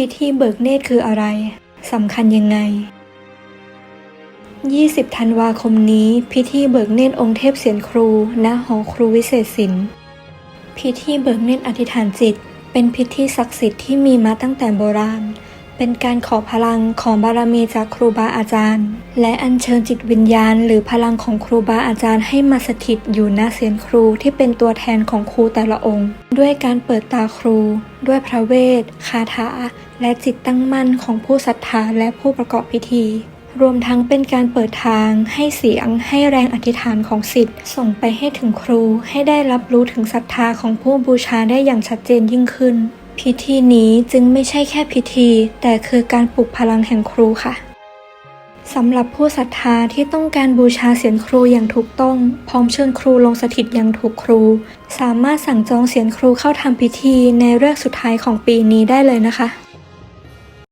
พิธีเบิกเนตรคืออะไรสำคัญยังไง 20 ธันวาคมนี้ พิธีเบิกเนตรองค์เทพเสียนครูณหอครูวิเศษศิลป์พิธีเบิกเนตรอธิษฐานจิต เป็นพิธีศักดิ์สิทธิ์ที่มีมาตั้งแต่โบราณ เป็นการขอพลังของบารมีจากครูบาอาจารย์ และอัญเชิญจิตวิญญาณ หรือพลังของครูบาอาจารย์ให้มาสถิตอยู่ณเสียนครูที่เป็นตัวแทนของครูแต่ละองค์ ด้วยการเปิดตาครู ด้วยพระเวทคาถา และจิตตั้งมั่นของผู้ศรัทธาและผู้ประกอบพิธีรวมทั้งเป็นการเปิดทางให้เสียงให้แรงอธิษฐานของสิทธิ์ ส่งไปให้ถึงครูให้ได้รับรู้ถึงศรัทธาของผู้บูชาได้อย่างชัดเจนยิ่งขึ้น พิธีนี้จึงไม่ใช่แค่พิธี แต่คือการปลุกพลังแห่งครูค่ะสำหรับผู้ศรัทธาที่ต้องการบูชาเสียนครูอย่างถูกต้อง พร้อมเชิญครูลงสถิตอย่างถูกครู สามารถสั่งจองเสียนครูเข้าทำพิธีในเรื่องสุดท้ายของปีนี้ได้เลยนะคะ